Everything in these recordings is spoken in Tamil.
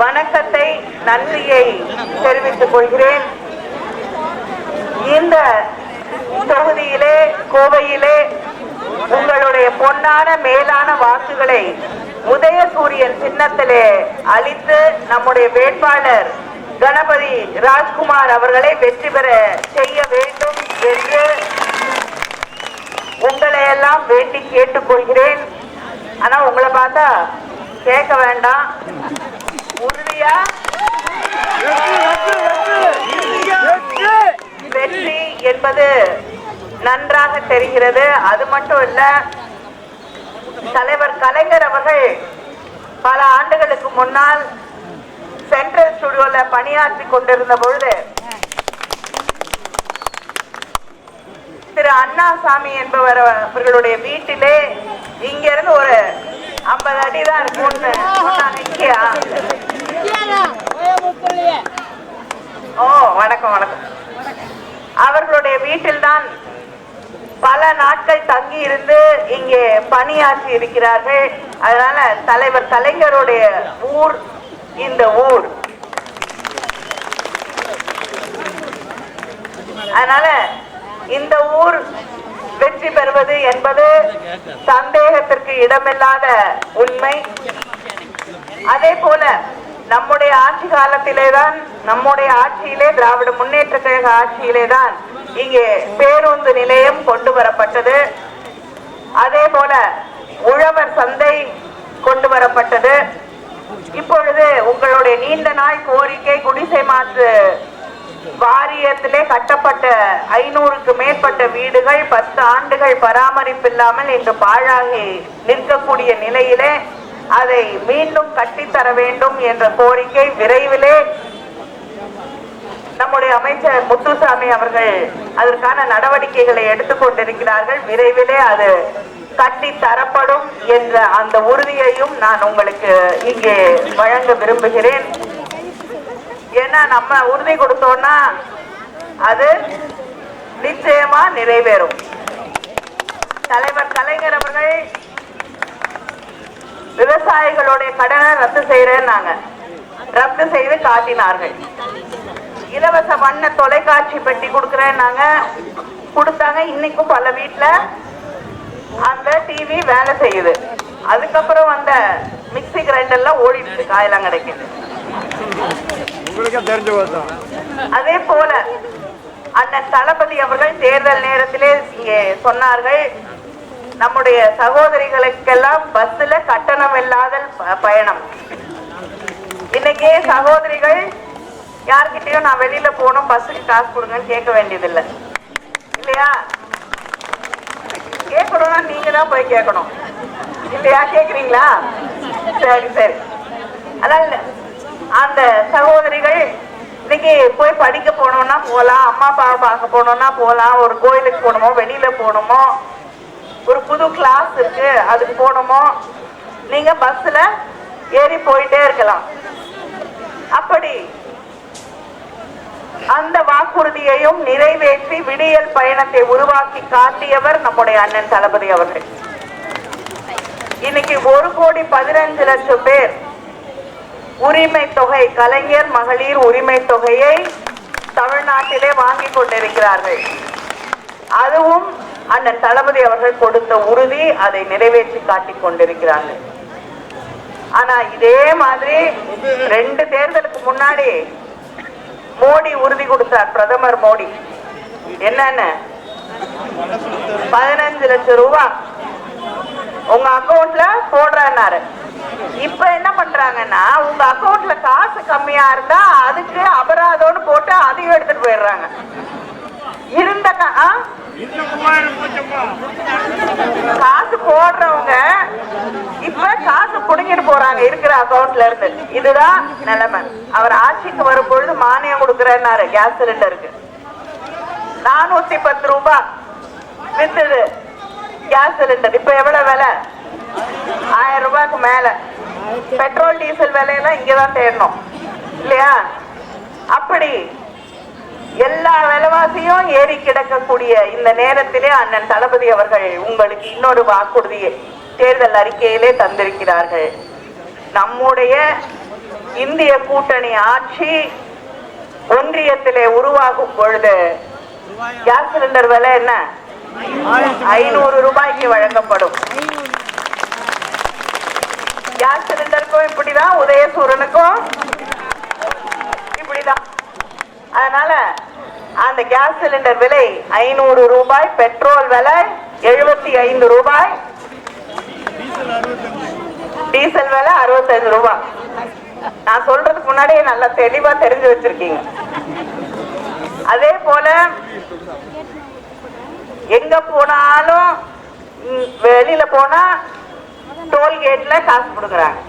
வணக்கத்தை நன்றியை தெரிவித்துக் கொள்கிறேன். இந்த தொகுதியிலே கோவையிலே உங்களுடைய பொன்னான மேலான வாக்குகளை உதயசூரியன் சின்னத்திலே அளித்து நம்முடைய வேட்பாளர் கணபதி ராஜ்குமார் அவர்களை வெற்றி பெற செய்ய வேண்டும் என்று உங்களை எல்லாம் வேண்டி கேட்டுக்கொள்கிறேன். ஆனா உங்களை பார்த்தா கேட்க வேண்டாம். உறுதியா? வெற்றி என்பது நன்றாக தெரிகிறது. அது மட்டும் இல்ல தலைவர் கலைஞர் அவர்கள் பல ஆண்டுகளுக்கு முன்னால் சென்ட்ரல் ஸ்டுடியோல பணியாற்றி கொண்டிருந்த பொழுது திரு அண்ணாசாமி என்பவர் அவர்களுடைய வீட்டிலே இங்கிருந்து ஒரு ஐம்பது அடி தான் ஓ வணக்கம் வணக்கம். அவர்களுடைய வீட்டில்தான் பல நாட்கள் தங்கி இருந்து இங்கே பணியாற்றி இருக்கிறார்கள். அதனால தலைவர் கலைஞருடைய ஊர் இந்த ஊர். அதனால இந்த ஊர் வெற்றி பெறுவது என்பது சந்தேகத்திற்கு இடமில்லாத உண்மை. அதே போல நம்முடைய ஆட்சி காலத்திலே தான் நம்முடைய ஆட்சியிலே திராவிட முன்னேற்ற கழக ஆட்சியிலே தான் இங்கே பேருந்து நிலையம் கொண்டு வரப்பட்டது. அதே போல உழவர் சந்தை கொண்டு வரப்பட்டது. இப்பொழுது உங்களுடைய நீண்ட நாள் கோரிக்கை குடிசை மாற்று வாரியத்திலே கட்டப்பட்ட ஐநூறுக்கு மேற்பட்ட வீடுகள் பத்து ஆண்டுகள் பராமரிப்பில்லாமல் இன்று பாழாகி நிற்கக்கூடிய நிலையிலே அதை மீண்டும் கட்டித்தர வேண்டும் என்ற கோரிக்கை விரைவிலே நம்முடைய அமைச்சர் முத்துசாமி அவர்கள் அதற்கான நடவடிக்கைகளை எடுத்துக்கொண்டிருக்கிறார்கள் விரைவிலே அது கட்டி தரப்படும் என்ற அந்த உறுதியையும் நான் உங்களுக்கு இங்கே வழங்க விரும்புகிறேன். ஏன்னா நம்ம உறுதி கொடுத்தோம்னா அது நிச்சயமா நிறைவேறும். தலைவர் கலைஞர் அவர்கள் விவசாயிகளுடைய கடனை ரத்து செய்யறேன்னாங்க. ரத்து செய்து காட்டினார்கள். இலவச வண்ண தொலைக்காட்சி பெட்டி கொடுக்குறேன்னாங்க. கொடுத்தாங்க. இன்னைக்கும் பல வீட்டுல அந்த டிவி வேலை செய்யுது. அதுக்கப்புறம் வந்த மிக்ஸி கிரைண்டர்லாம் ஓடிடுச்சு காயெல்லாம் கிடைக்குது. உங்களுக்கே தெரிஞ்சு பார்த்தோம் அதே போல அண்ணன் தளபதி அவர்கள் தேர்தல் நேரத்திலே இங்கே சொன்னார்கள் நம்முடைய சகோதரிகளுக்கெல்லாம் பஸ்ல கட்டணம் இல்லாத ப- பயணம். இன்னைக்கு சகோதரிகள் யார்கிட்டயும் நான் வெளியில போகணும் பஸ்ஸுக்கு காசு கொடுங்கன்னு கேட்க வேண்டியதில்லை. இல்லையா? கேட்கணும்னா நீங்க தான் போய் கேட்கணும். இல்லையா? கேக்குறீங்களா சரி சரி. அதான் அந்த சகோதரிகள் இன்னைக்கு போய் படிக்க போனோம்னா போகலாம் அம்மா அப்பாவை பார்க்க போனோம்னா போகலாம் ஒரு கோயிலுக்கு போகணுமோ வெளியில போகணுமோ ஒரு புது கிளாஸ் இருக்கு அதுக்கு போகணுமோ நீங்க பஸ்ல ஏறி போயிட்டே இருக்கலாம். அப்படி அந்த வாக்குறுதியையும் நிறைவேற்றி விடியல் பயணத்தை உருவாக்கி காட்டியவர் நம்முடைய அண்ணன் தளபதி அவர்கள். இன்னைக்கு ஒரு கோடி பதினஞ்சு லட்சம் பேர் உரிமை தொகை கலைஞர் மகளிர் உரிமை தொகையை தமிழ்நாட்டிலே வாங்கி கொண்டிருக்கிறார்கள். அதுவும் அண்ணன் தளபதி அவர்கள் கொடுத்த உறுதி அதை நிறைவேற்றி காட்டிக் கொண்டிருக்கிறார்கள். ஆனா இதே மாதிரி ரெண்டு தேர்தலுக்கு முன்னாடி மோடி உறுதி கொடுத்தார் பிரதமர் மோடி. என்னன்னு? பதினஞ்சு லட்சம் ரூபாய் உங்க அக்கவுண்ட்ல போடுறாரு இப்ப என்ன பண்றாங்கன்னா உங்க அக்கவுண்ட்ல காசு கம்மியா இருந்தா அதுக்கு அபராதம்னு போட்டு அதையும் எடுத்துட்டு போயிடுறாங்க. இருந்த காசு போடுறவங்க இப்ப காசு புடுங்கிட்டு போறாங்க இருக்கிற அக்கௌண்ட்ல இருந்து. இதுதான் நிலைமை. அவர் ஆட்சிக்கு வரும் பொழுது மானியம் கொடுக்கறேன்னாரு கேஸ் சிலிண்டருக்கு நானூத்தி பத்து ரூபாய் வித்துது கேஸ் சிலிண்டர் இப்ப எவ்வளவு விலை? ஆயிரம் ரூபாய்க்கு மேல. பெட்ரோல் டீசல் விலையெல்லாம் இங்கே தான் தேடணும். இல்லையா? அப்படி எல்லா விலைவாசியும் ஏறி கிடக்கக்கூடிய இந்த நேரத்திலே அண்ணன் தளபதி அவர்கள் உங்களுக்கு இன்னொரு வாக்குறுதியை தேர்தல் அறிக்கையிலே தந்திருக்கிறார்கள். நம்முடைய இந்திய கூட்டணி ஆட்சி ஒன்றியத்திலே உருவாகும் பொழுது கேஸ் சிலிண்டர் விலை என்ன? ஐநூறு ரூபாய்க்கு வழங்கப்படும். கேஸ் சிலிண்டருக்கும் இப்படிதான் உதயசூரனுக்கும் இப்படிதான். அதனால அந்த கேஸ் சிலிண்டர் விலை ஐநூறு ரூபாய் பெட்ரோல் விலை எழுபத்தி ஐந்து ரூபாய். டீசல் விலை அறுபத்தஞ்சு ரூபாய். நான் சொல்றதுக்கு முன்னாடியே நல்லா தெளிவா தெரிஞ்சு வச்சிருக்கீங்க. அதே போல எங்க போனாலும் வெளியில போனா டோல்கேட்ல காசு கொடுக்குறாங்க.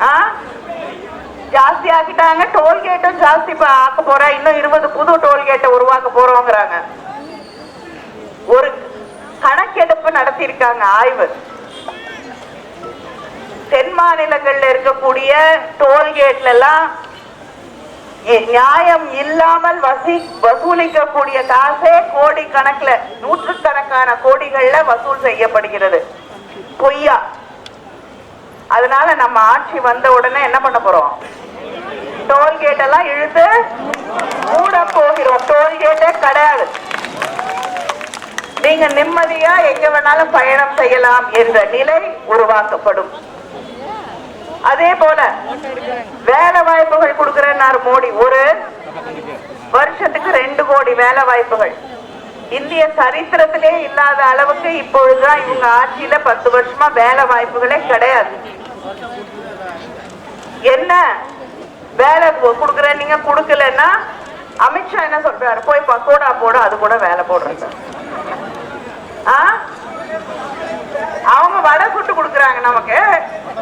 ஆ? ஜாஸ்தி ஆக்கிட்டாங்க டோல்கேட்டும் ஜாஸ்தி ஆக்க போறா. இன்னும் இருபது புது டோல்கேட்டை உருவாக்க போறோங்கிறாங்க. ஒரு கணக்கெடுப்பு நடத்தியிருக்காங்க ஆய்வு. தென் மாநிலங்கள்ல இருக்கக்கூடிய டோல்கேட்ல எல்லாம் நியாயம் இல்லாமல் வசி வசூலிக்கக்கூடிய காசே கோடி கணக்குல நூற்றுக்கணக்கான கோடிகள்ல வசூல் செய்யப்படுகிறது. பொய்யா. அதனால நம்ம ஆட்சி வந்த உடனே என்ன பண்ண போறோம்? டோல்கேட் எல்லாம் இழுத்து மூட போகிறோம். டோல்கேட்டே கிடையாது. நீங்க நிம்மதியா எங்க வேணாலும் பயணம் செய்யலாம் என்ற நிலை உருவாக்கப்படும். அதே போல வேலை வாய்ப்புகள் கொடுக்கிறேன்னாரு மோடி. ஒரு வருஷத்துக்கு ரெண்டு கோடி வேலை வாய்ப்புகள். இந்திய சரித்திரத்திலே இல்லாத அளவுக்கு இப்பொழுதுதான் இவங்க ஆட்சியில பத்து வருஷமா வேலை வாய்ப்புகளே கிடையாது. என்ன வேலை கொடுக்கற நீங்க கொடுக்கலன்னா அமித்ஷா என்ன சொல்றாரு? போய் பக்கோடா போட அது கூட வேலை போடுறது ஆ? அவங்க வடை சுட்டு கொடுக்குறாங்க நமக்கு.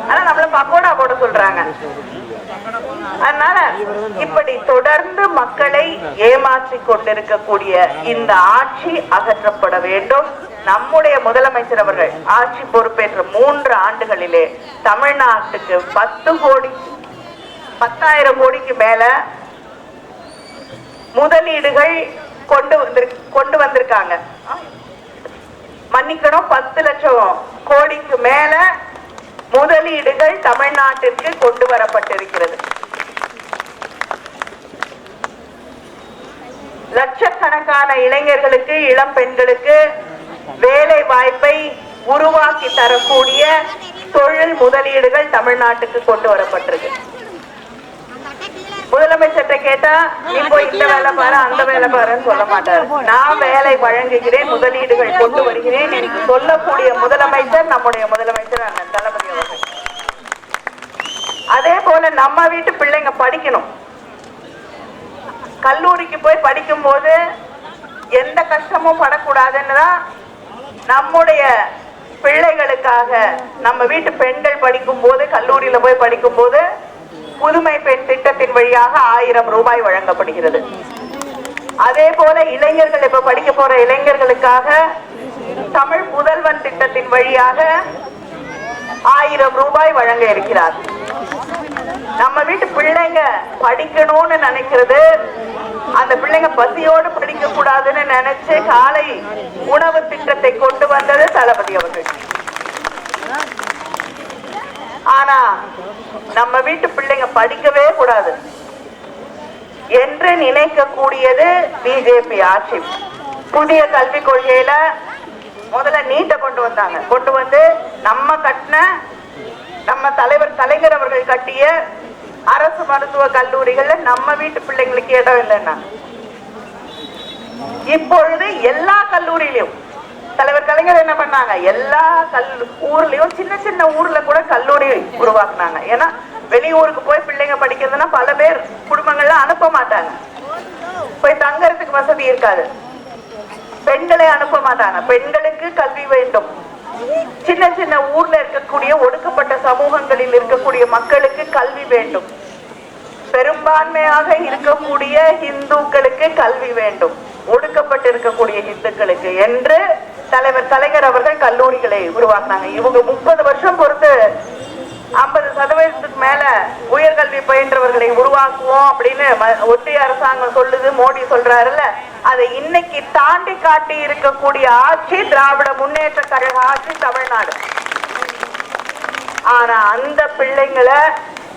ஆனா நம்மள பக்கோடா போட சொல்றாங்க. அதனால இப்படி தொடர்ந்து மக்களை ஏமாற்றி கொண்டிருக்கக்கூடிய இந்த ஆட்சி அகற்றப்பட வேண்டும். நம்முடைய முதலமைச்சர் அவர்கள் ஆட்சி பொறுப்பேற்ற மூன்று ஆண்டுகளிலே தமிழ்நாட்டுக்கு பத்து கோடி பத்தாயிரம் கோடிக்கு மேல முதலீடுகள் கொண்டு வந்து கொண்டு வந்திருக்காங்க. மன்னிக்கணும் பத்து லட்சம் கோடிக்கு மேல முதலீடுகள் தமிழ்நாட்டிற்கு கொண்டு வரப்பட்டிருக்கிறது. லட்சக்கணக்கான இளைஞர்களுக்கு இளம் பெண்களுக்கு வேலை வாய்ப்பை உருவாக்கி தரக்கூடிய தொழில் முதலீடுகள் தமிழ்நாட்டுக்கு கொண்டு வரப்பட்டிருக்கு. முதலமைச்சர்கிட்ட கேட்டா நீ போய் இந்த வேலை பாரு அந்த வேலை பாருன்னு சொல்ல மாட்டாரு நான் வேலை வழங்குகிறேன் முதலீடுகள் கொண்டு வருகிறேன் எனக்கு சொல்லக்கூடிய முதலமைச்சர் நம்முடைய முதலமைச்சர் அண்ணன் தளபதி அவர்கள் அதே போல நம்ம வீட்டு பிள்ளைங்க படிக்கணும் கல்லூரிக்கு போய் படிக்கும் போது எந்த கஷ்டமும் படக்கூடாதுன்னு தான் நம்முடைய பிள்ளைகளுக்காக நம்ம வீட்டு பெண்கள் படிக்கும் போது கல்லூரியில போய் படிக்கும் போது புதுமை பெண் திட்டத்தின் வழியாக ஆயிரம் ரூபாய் வழங்கப்படுகிறது. அதே போல இளைஞர்கள் இப்ப படிக்க போற இளைஞர்களுக்காக தமிழ் முதல்வன் திட்டத்தின் வழியாக ஆயிரம் ரூபாய் வழங்க இருக்கிறார். நம்ம வீட்டு பிள்ளைங்க படிக்கணும்னு நினைக்கிறது. அந்த பிள்ளைங்க பசியோடு படிக்க கூடாதுன்னு நினைச்சு காலை உணவு திட்டத்தை கொண்டு வந்தது தளபதி அவர்கள். ஆனா நம்ம வீட்டு பிள்ளைங்க படிக்கவே கூடாது. என்று நினைக்கக்கூடியது பிஜேபி ஆட்சி. புதிய கல்விக் கொள்கையில முதல்ல நீட்டை கொண்டு வந்தாங்க. கொண்டு வந்து நம்ம கட்டின நம்ம தலைவர் கலைஞர் அவர்கள் கட்டிய அரசு மருத்துவ கல்லூரிகள்ல நம்ம வீட்டு பிள்ளைங்களுக்கு இடம் இல்லைன்னா. இப்பொழுது எல்லா கல்லூரியிலும் தலைவர் கலைஞர் என்ன பண்ணாங்க? எல்லா கல் ஊர்லயும் சின்ன சின்ன ஊர்ல கூட கல்லூரி உருவாக்குனாங்க. ஏன்னா வெளியூருக்கு போய் பிள்ளைங்க படிக்கிறதுனா பல பேர் குடும்பங்கள்ல அனுப்ப மாட்டாங்க. போய் தங்கறதுக்கு வசதி இருக்காது. பெண்களை அனுப்ப மாட்டாங்க. பெண்களுக்கு கல்வி வேண்டும். சின்ன சின்ன ஊர்ல இருக்கக்கூடிய ஒடுக்கப்பட்ட சமூகங்களில் இருக்கக்கூடிய மக்களுக்கு கல்வி வேண்டும். பெரும்பான்மையாக இருக்கக்கூடிய இந்துக்களுக்கு கல்வி வேண்டும். ஒடுக்கப்பட்டு இருக்கக்கூடிய இந்துக்களுக்கு என்று தலைவர் கலைஞர் அவர்கள் கல்லூரிகளை உருவாக்குனாங்க. இவங்க முப்பது வருஷம் பொறுத்து ஐம்பது சதவீதத்துக்கு மேல உயர்கல்வி பயின்றவர்களை உருவாக்குவோம் அப்படின்னு ம- ஒன்றிய அரசாங்கம் சொல்லுது மோடி சொல்றாருல்ல. அதை இன்னைக்கு தாண்டி காட்டி இருக்கக்கூடிய ஆட்சி திராவிட முன்னேற்ற கழக ஆட்சி தமிழ்நாடு. ஆனா அந்த பிள்ளைங்களை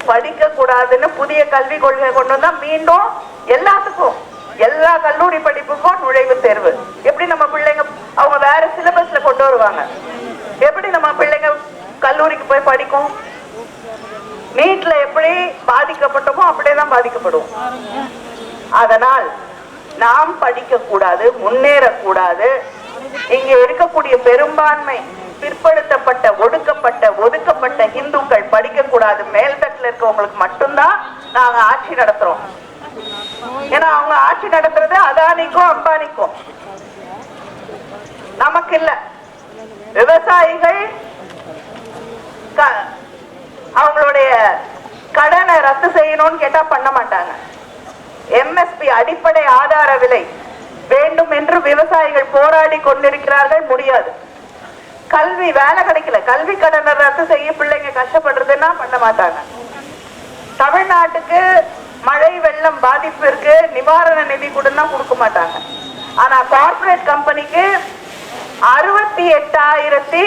படிக்க கூடாதுன்னு புதிய கல்வி கொள்கை கொண்டு வந்தா மீண்டும் எல்லாத்துக்கும் எல்லா கல்லூரி படிப்புக்கும் நுழைவுத் தேர்வு. எப்படி நம்ம பிள்ளைங்க அவங்க வேற சிலபஸ்ல கொண்டு வருவாங்க? எப்படி நம்ம பிள்ளைங்க கல்லூரிக்கு போய் படிக்கும்? நீட்ல எப்படி பாதிக்கப்பட்டோமோ அப்படியேதான் பாதிக்கப்படும் அதனால் நாம் படிக்க கூடாது முன்னேறக்கூடாது. இங்க இருக்கக்கூடிய பெரும்பான்மை பிற்படுத்தப்பட்ட ஒடுக்கப்பட்ட ஒதுக்கப்பட்ட இந்துக்கள் படிக்க கூடாது மேல்தட்டில் இருக்கவங்களுக்கு மட்டும்தான் நாங்க ஆட்சி நடத்துறோம். ஏன்னா அவங்க ஆட்சி நடத்துறது அதானிக்கும் அம்பானிக்கும். நமக்கு இல்ல விவசாயிகள் அவங்களுடைய கடனை ரத்து செய்யணும்னு கேட்டா பண்ண மாட்டாங்க. எம்எஸ்பி அடிப்படை ஆதார விலை வேண்டும் என்று விவசாயிகள் போராடி கொண்டிருக்கிறார்கள் முடியாது. கல்வி வேலை கிடைக்கல. கல்வி கடனை ரத்து செய்ய பிள்ளைங்க கஷ்டப்படுறதுன்னா பண்ண மாட்டாங்க. தமிழ்நாட்டுக்கு மழை வெள்ளம் பாதிப்பிற்கு நிவாரண நிதி தான் கொடுக்க மாட்டாங்க. ஆனா கார்ப்பரேட் கம்பெனிக்கு அறுபத்தி எட்டாயிரத்தி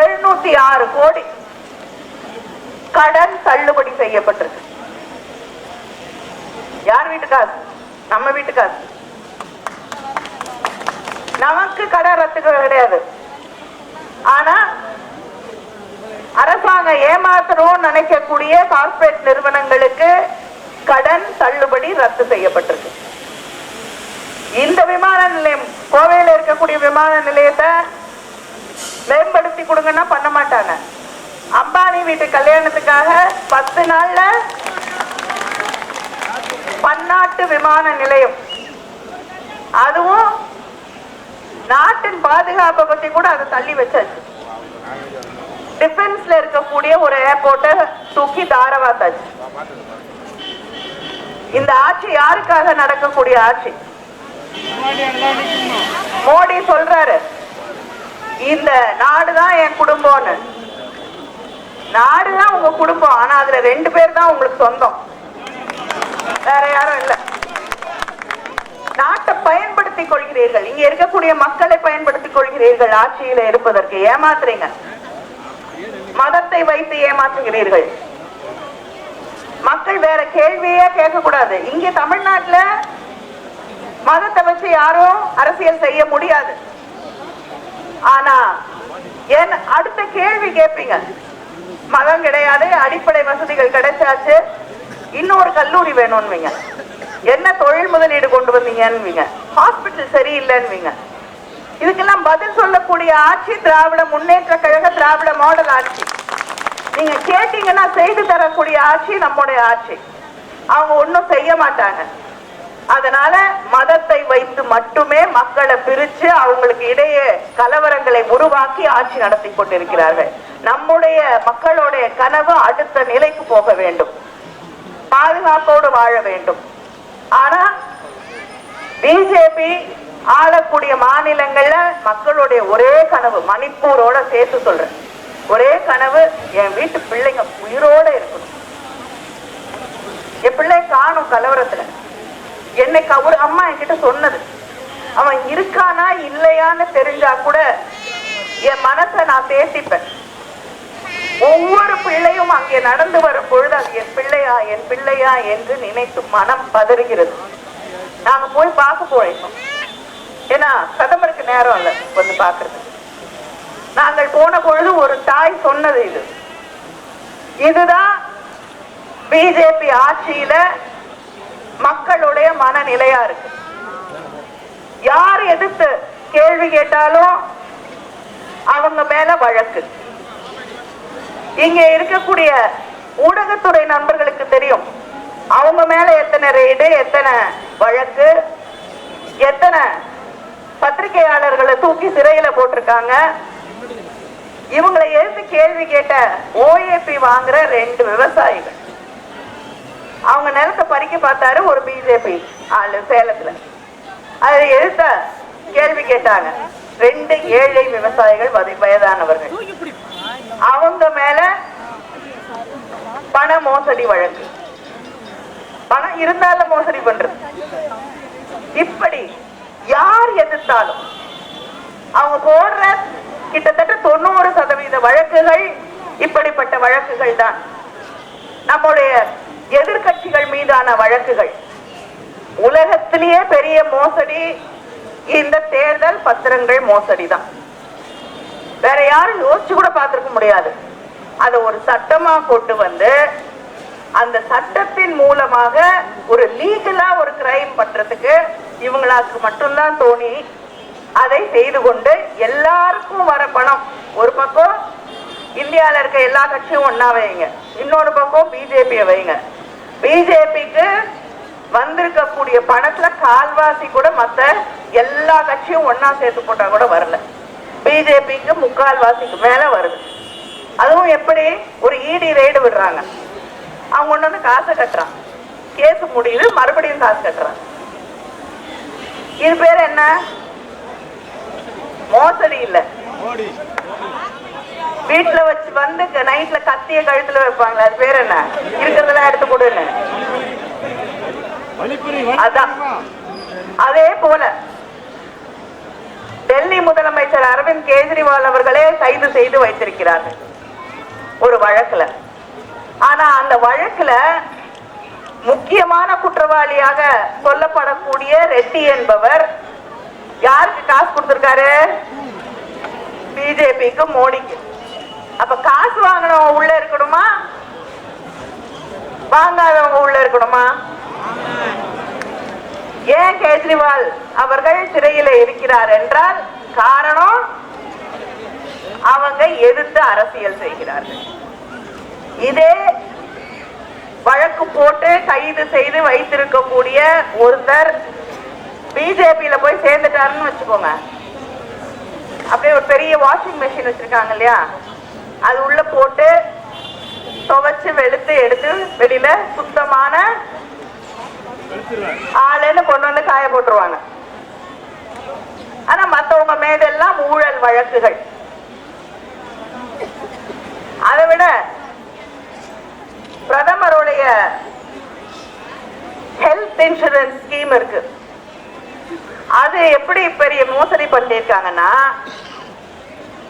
எழுநூத்தி ஆறு கோடி கடன் தள்ளுபடி செய்யப்பட்டிருக்கு. யார் வீட்டு காசு நம்ம வீட்டு காசு நமக்கு கடன் ரத்து கிடையாது. ஆனா அரசாங்கம் ஏமாத்தணும்னு நினைக்கக்கூடிய கார்பரேட் நிறுவனங்களுக்கு கடன் தள்ளுபடி ரத்து செய்யப்பட்டிருக்கு. இந்த விமான நிலையம் கோவையில் இருக்கக்கூடிய விமான நிலையத்தை மேம்படுத்தி கொடுங்கன்னா பண்ண மாட்டாங்க. அம்பானி வீட்டு கல்யாணத்துக்காக பத்து நாள்ல பன்னாட்டு விமான நிலையம். அதுவும் நாட்டின் பாதுகாப்பை பத்தி கூட அதை தள்ளி வச்சாச்சு. டிஃபென்ஸ்ல இருக்கக்கூடிய ஒரு ஏர்போர்ட்டை தூக்கி தாரவாத்தாச்சு. இந்த ஆட்சி யாருக்காக நடக்கக்கூடிய ஆட்சி? மோடி சொல்றாரு இந்த நாடுதான் என் குடும்பம்னு. நாடுதான் உங்க குடும்பம் ஆனா அதுல ரெண்டு பேர் தான் உங்களுக்கு சொந்தம். வேற யாரும் இல்ல. நாட்டை பயன்படுத்திக் கொள்கிறீர்கள் இங்க இருக்கக்கூடிய மக்களை பயன்படுத்திக் கொள்கிறீர்கள் ஆட்சியில இருப்பதற்கு. ஏமாத்துறீங்க. மதத்தை வைத்து ஏமாற்றுகிறீர்கள். மக்கள் வேற கேள்வியே கேட்க கூடாது இங்க தமிழ்நாட்டுல மதத்தை வச்சு யாரும் அரசியல் செய்ய முடியாது. ஆனா என் அடுத்த கேள்வி கேட்பீங்க. மதம் கிடையாது அடிப்படை வசதிகள் கிடைச்சாச்சு. இன்னொரு கல்லூரி வேணும்னுவீங்க. என்ன தொழில் முதலீடு கொண்டு வந்தீங்கன்னு ஹாஸ்பிட்டல் சரியில்லைன்னு இதுக்கெல்லாம் பதில் சொல்லக்கூடிய ஆட்சி திராவிட முன்னேற்ற கழக திராவிட மாடல் ஆட்சி. நீங்க கேட்டீங்கன்னா செய்து தரக்கூடிய ஆட்சி நம்முடைய ஆட்சி. அவங்க ஒண்ணும் செய்ய மாட்டாங்க. அதனால மதத்தை வைத்து மட்டுமே மக்களை பிரிச்சு அவங்களுக்கு இடையே கலவரங்களை உருவாக்கி ஆட்சி நடத்தி கொண்டிருக்கிறார்கள். நம்முடைய மக்களுடைய கனவு அடுத்த நிலைக்கு போக வேண்டும். பாதுகாப்போடு வாழ வேண்டும். ஆனா பிஜேபி ஆளக்கூடிய மாநிலங்கள்ல மக்களுடைய ஒரே கனவு மணிப்பூரோட சேர்த்து சொல்றேன். ஒரே கனவு என் வீட்டு பிள்ளைங்க உயிரோட இருக்கணும். என் பிள்ளை காணும் கலவரத்துல. என்னைக்கு ஒரு அம்மா என்கிட்ட சொன்னது. அவன் இருக்கானா இல்லையான்னு தெரிஞ்சா கூட என் மனசை நான் தேசிப்பேன் ஒவ்வொரு பிள்ளையும் அங்கே நடந்து வரும் பொழுது அது என் பிள்ளையா என் பிள்ளையா என்று நினைத்து மனம் பதறுகிறது. நாங்க போய் பார்க்க போறோம் ஏன்னா பிரதமருக்கு நேரம் இல்லை வந்து பார்க்கறது. நாங்கள் போன பொழுது ஒரு தாய் சொன்னது இது. இதுதான் பிஜேபி ஆட்சியில மக்களுடைய மனநிலையா இருக்கு. யார் எதிர்த்து கேள்வி கேட்டாலும் அவங்க மேல வழக்கு. இங்க இருக்கக்கூடிய ஊடகத்துறை நண்பர்களுக்கு தெரியும். அவங்க மேல எத்தனை ரெய்டு எத்தனை வழக்கு எத்தனை பத்திரிகையாளர்களை தூக்கி சிறையில போட்டிருக்காங்க. இவங்களை எதிர்த்து கேள்வி கேட்ட ஓஏபி வாங்குற ரெண்டு விவசாயிகள். அவங்க நிலத்தை பறிக்க பார்த்தாரு ஒரு பிஜேபி ஆளு சேலத்துல. அதை எதிர்த்த கேள்வி கேட்டாங்க. ரெண்டு ஏழை விவசாயிகள் வயதானவர்கள். அவங்க மேல பண மோசடி வழக்கு. பணம் இருந்தாலும் மோசடி பண்றது. இப்படி யார் எதிர்த்தாலும் அவங்க போடுற கிட்டத்தட்ட தொண்ணூறு சதவீத வழக்குகள் இப்படிப்பட்ட வழக்குகள் தான். நம்முடைய எதிர்க்கட்சிகள் மீதான வழக்குகள். உலகத்திலேயே பெரிய மோசடி இந்த தேர்தல் பத்திரங்கள் மோசடி தான். வேற யாரும் யோசிச்சு கூட பார்த்திருக்க முடியாது. அதை ஒரு சட்டமா கொண்டு வந்து அந்த சட்டத்தின் மூலமாக ஒரு லீகலா ஒரு கிரைம் பண்றதுக்கு இவங்களுக்கு மட்டும்தான் தோணி அதை செய்து கொண்டு எல்லாருக்கும் வர பணம். ஒரு பக்கம் இந்தியாவில் இருக்க எல்லா கட்சியும் ஒன்றா வைங்க. இன்னொரு பக்கம் பிஜேபியை வைங்க. பிஜேபிக்கு வந்திருக்கக்கூடிய பணத்தில் கால்வாசி கூட மற்ற எல்லா கட்சியும் ஒன்றா சேர்த்து போட்டால் கூட வரல. பிஜேபிக்கு முக்கால்வாசிக்கு மேலே வருது. அதுவும் எப்படி? ஒரு இடி ரெய்டு விடுறாங்க. அவங்க கொண்டு வந்து காசை கட்டுறான் கேஸ் முடியுது மறுபடியும் காசு கட்டுறான் இது பேர் என்ன? மோசடி இல்ல. வீட்டுல வச்சு வந்து நைட்ல கத்திய கழுத்துல வைப்பாங்க அது பேர் என்ன? இருக்கிறதெல்லாம் எடுத்து கொடுன்னு அதான். அதே போல டெல்லி முதலமைச்சர் அரவிந்த் கெஜ்ரிவால் அவர்களே கைது செய்து வைத்திருக்கிறார்கள். ஒரு வழக்குல. ஆனா அந்த வழக்குல முக்கியமான குற்றவாளியாக சொல்லப்படக்கூடிய ரெட்டி என்பவர். யாருக்கு காசு கொடுத்திருக்காரு? பிஜேபிக்கு மோடிக்கு. அப்ப காசு வாங்கினவங்க உள்ள இருக்கணுமா? வாங்காதவங்க உள்ள இருக்கணுமா? ஏன் கேஜ்ரிவால் அவர்கள் சிறையில இருக்கிறார் என்றால் காரணம் அவங்க எதிர்த்து அரசியல் செய்கிறார்கள். இதே வழக்கு போட்டு கைது செய்து வைத்திருக்கக்கூடிய ஒருத்தர் பிஜேபியில போய் சேர்ந்துட்டாருன்னு வச்சுக்கோங்க. அப்படியே ஒரு பெரிய வாஷிங் மெஷின் வச்சிருக்காங்க இல்லையா? அது உள்ள போட்டு துவைச்சு வெளுத்து எடுத்து வெளியில சுத்தமான ஆளுன்னு கொண்டு வந்து காய போட்டுருவாங்க. ஆனா மத்தவங்க மேதெல்லாம் ஊழல் வழக்குகள். அதை விட பிரதமருடைய ஹெல்த் இன்சூரன்ஸ் ஸ்கீம் இருக்கு. அது எப்படி பெரிய மோசடி பண்ணிருக்காங்கன்னா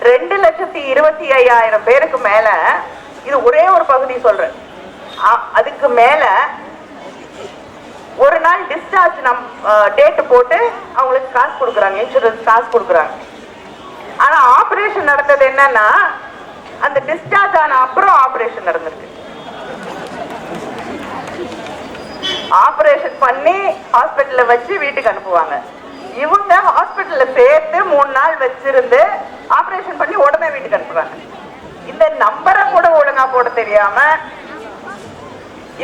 ரெண்டு லட்சத்தி இருபத்தி ஐயாயிரம் பேருக்கு மேல இது ஒரே ஒரு பகுதி சொல்றேன். அ- அதுக்கு மேல ஒரு நாள் டிஸ்சார்ஜ் நம் டேட்டு போட்டு அவங்களுக்கு காசு கொடுக்குறாங்க இன்சூரன்ஸ் காசு கொடுக்குறாங்க. ஆனால் ஆப்ரேஷன் நடந்தது என்னன்னா அந்த டிஸ்சார்ஜ் ஆன அப்புறம் ஆப்ரேஷன் நடந்திருக்கு. ஆபரேஷன் பண்ணி ஹாஸ்பிட்டல்ல வச்சு வீட்டுக்கு அனுப்புவாங்க. இவங்க ஹாஸ்பிட்டல்ல சேர்த்து மூணு நாள் வச்சிருந்து ஆபரேஷன் பண்ணி உடனே வீட்டுக்கு அனுப்புறாங்க. இந்த நம்பரை கூட ஒழுங்கா போட தெரியாம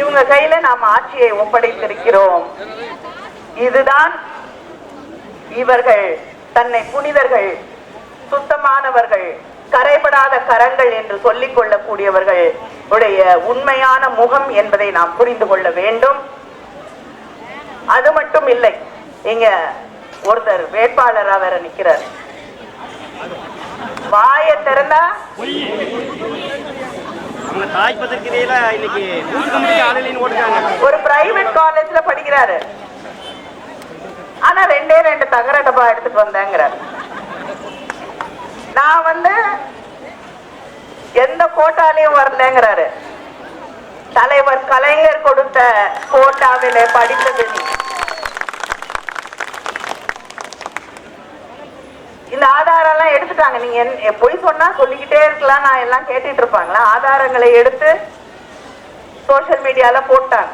இவங்க கையில நாம் ஆட்சியை ஒப்படைத்திருக்கிறோம். இதுதான் இவர்கள் தன்னை புனிதர்கள் சுத்தமானவர்கள் கரைபடாத கரங்கள் என்று சொல்லிக் கொள்ளக்கூடியவர்கள் உடைய உண்மையான முகம் என்பதை நாம் புரிந்து கொள்ள வேண்டும். அது மட்டும் இல்லை. இங்க ஒருத்தர் வேட்பாளரா வேற நிக்கிறார். வாயை திறந்தா? ஒரு பிரைவேட் காலேஜ்ல படிக்கிறாரு. ஆனா ரெண்டே ரெண்டு தகர டப்பா எடுத்துட்டு வந்தேங்கிறார். நான் வந்து எந்த கோட்டாலையும் வரலங்கிறாரு. தலைவர் கலைஞர் கொடுத்த கோட்டாவிலே படித்தது இந்த ஆதாரம் எல்லாம் எடுத்துட்டாங்க. நீங்க என்ன- பொய் சொன்னா சொல்லிக்கிட்டே இருக்கலாம். நான் எல்லாம் கேட்டுட்டு இருப்பாங்களா? ஆதாரங்களை எடுத்து சோஷியல் மீடியால போட்டாங்க.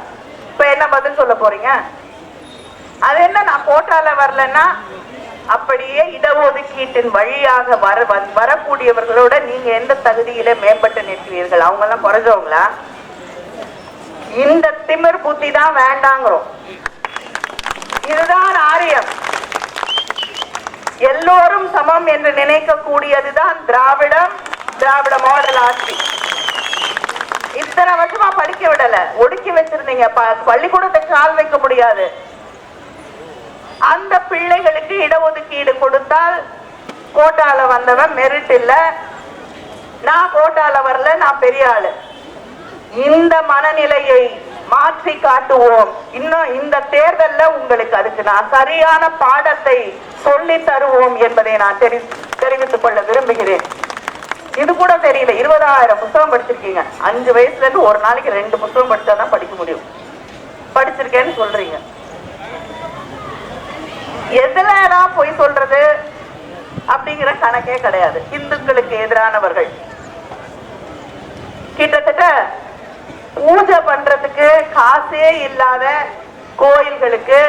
இப்ப என்ன பதில் சொல்ல போறீங்க? அது என்ன? நான் போட்டால வரலன்னா அப்படியே இடஒதுக்கீட்டின் வழியாக வர வரக்கூடியவர்களோட நீங்க எந்த தகுதியில மேம்பட்டு நிற்கிறீர்கள்? அவங்க எல்லாம் குறைஞ்சவங்களா? இந்த திமிர் புத்தி தான் வேண்டாங்கிறோம். இதுதான் ஆரியம். எல்லோரும் சமம் என்று நினைக்கக்கூடியதுதான் திராவிடம் திராவிட மாடல் ஆட்சி. இத்தனை வருஷமா படிக்க விடல. ஒடுக்கி வச்சிருந்தீங்க. ப- பள்ளிக்கூடத்தை கால் வைக்க முடியாது. அந்த பிள்ளைகளுக்கு இடஒதுக்கீடு கொடுத்தால் கோட்டால வந்தவன் மெரிட் இல்ல நான் கோட்டால வரல நான் பெரிய ஆளு இந்த மனநிலையை மாற்றி காட்டுவோம். இன்னும் இந்த தேர்தல்ல உங்களுக்கு அதுக்கு நான் சரியான பாடத்தை சொல்லி தருவோம் என்பதை நான் தெரி தெரிவித்துக் கொள்ள விரும்புகிறேன். இது கூட தெரியல இருபதாயிரம் புத்தகம் படிச்சிருக்கீங்க. அஞ்சு வயசுல இருந்து ஒரு நாளைக்கு ரெண்டு புத்தகம் படிச்சாதான் படிக்க முடியும். படிச்சிருக்கேன்னு சொல்றீங்க. எதுலதான் பொய் சொல்றது? அப்படிங்கிற கணக்கே கிடையாது. இந்துக்களுக்கு எதிரானவர்கள். கிட்டத்தட்ட பூஜை பண்றதுக்கு காசே இல்லாத கோயில்களுக்கு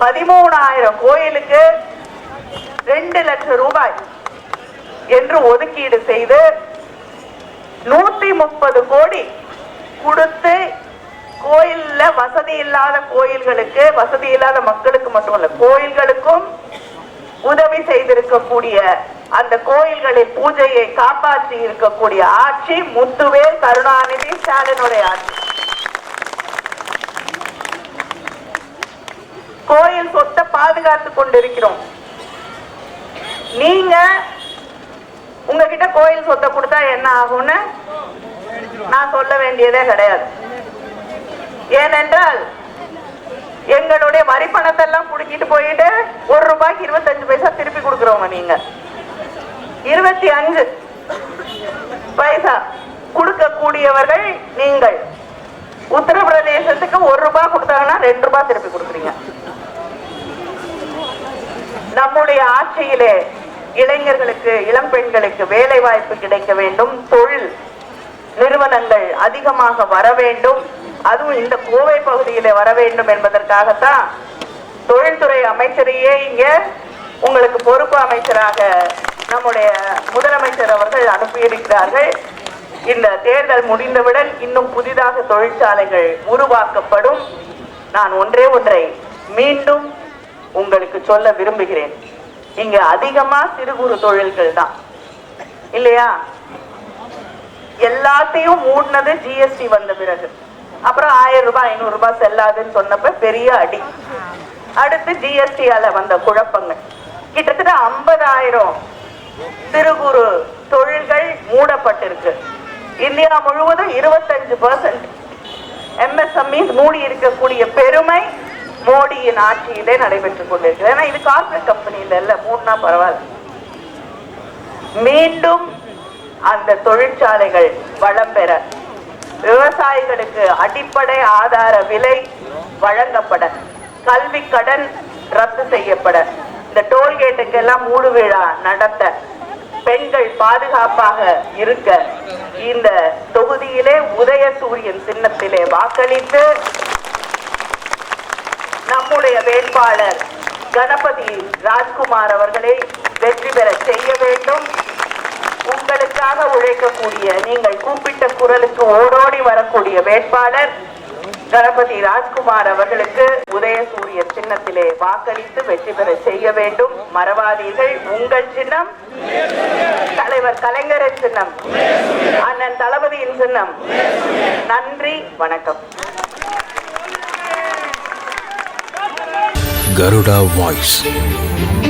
பதிமூணாயிரம் கோயிலுக்கு ரெண்டு லட்சம் ரூபாய் என்று ஒதுக்கீடு செய்து நூத்தி முப்பது கோடி கொடுத்து கோயில்ல வசதி இல்லாத கோயில்களுக்கு வசதி இல்லாத மக்களுக்கு மட்டும் இல்ல கோயில்களுக்கும் உதவி செய்திருக்கக்கூடிய அந்த கோயில்களின் பூஜையை காப்பாற்றி இருக்கக்கூடிய ஆட்சி முத்துவேல் கருணாநிதி ஸ்டாலினுடைய ஆட்சி. கோயில் சொத்தை பாதுகாத்து கொண்டிருக்கிறோம். நீங்க உங்ககிட்ட கோயில் சொத்தை கொடுத்தா என்ன ஆகும்னு? நான் சொல்ல வேண்டியதே கிடையாது. ஏனென்றால் எங்களுடைய வரி பணத்தை எல்லாம் புடுங்கிட்டு போயிட்டு ஒரு ரூபாய்க்கு இருபத்தஞ்சு பைசா திருப்பி கொடுக்குறவங்க நீங்க. இருபத்தி அஞ்சு பைசா கொடுக்கக்கூடியவர்கள் நீங்கள். உத்தரப்பிரதேசத்துக்கு ஒரு ரூபாய் கொடுத்தாங்கன்னா ரெண்டு ரூபாய் திருப்பி கொடுக்குறீங்க. நம்முடைய ஆட்சியிலே இளைஞர்களுக்கு இளம் பெண்களுக்கு வேலை வாய்ப்பு கிடைக்க வேண்டும். தொழில் நிறுவனங்கள் அதிகமாக வர வேண்டும். அதுவும் இந்த கோவை பகுதியில வர வேண்டும் என்பதற்காகத்தான் தொழில்துறை அமைச்சரையே இங்க உங்களுக்கு பொறுப்பு அமைச்சராக நம்முடைய முதலமைச்சர் அவர்கள் அனுப்பியிருக்கிறார்கள். இந்த தேர்தல் முடிந்தவுடன் இன்னும் புதிதாக தொழிற்சாலைகள் உருவாக்கப்படும். நான் ஒன்றே ஒன்றை மீண்டும் உங்களுக்கு சொல்ல விரும்புகிறேன். இங்க அதிகமா சிறு குறு தொழில்கள் தான். இல்லையா? எல்லாத்தையும் மூடினது ஜிஎஸ்டி வந்த பிறகு. அப்புறம் ஆயிரம் ரூபாய் ஐநூறு ரூபாய் செல்லாதுன்னு சொன்னப்ப பெரிய அடி. அடுத்து ஜிஎஸ்டியால வந்த குழப்பங்கள். கிட்டத்தட்ட ஐம்பதாயிரம் சிறு குறு தொழில்கள் மூடப்பட்டிருக்கு. இந்தியா முழுவதும் இருபத்தஞ்சு பர்சன்ட் எம்எஸ்எம்இ மூடி இருக்கக்கூடிய பெருமை மோடியின் ஆட்சியிலே நடைபெற்றுக் கொண்டிருக்கு ஏன்னா இது கார்பரேட் கம்பெனியில இல்ல மூணுனா பரவாயில்ல. மீண்டும் அந்த தொழிற்சாலைகள் வளம் பெற விவசாயிகளுக்கு அடிப்படை ஆதார விலை வழங்கப்பட கல்வி கடன் ரத்து செய்யப்பட. இந்த டோல்கேட்டுக்கு எல்லாம் மூடு விழா நடத்த பெண்கள் பாதுகாப்பாக இருக்க இந்த தொகுதியிலே உதய சூரியன் சின்னத்திலே வாக்களித்து நம்முடைய வேட்பாளர் கணபதி ராஜ்குமார் அவர்களை வெற்றி பெற செய்ய வேண்டும். மக்களுக்காக உழைக்கக்கூடிய நீங்கள் கூப்பிட்ட குரலுக்கு ஓடோடி வரக்கூடிய வேட்பாளர் கணபதி ராஜ்குமார் அவர்களுக்கு உதயசூரிய சின்னத்திலே வாக்களித்து வெற்றி பெற செய்ய வேண்டும். மறவாதீர்கள். உங்கள் சின்னம் தலைவர் கலைஞரின் சின்னம் அண்ணன் தளபதியின் சின்னம். நன்றி. வணக்கம். கருடா வாய்ஸ்.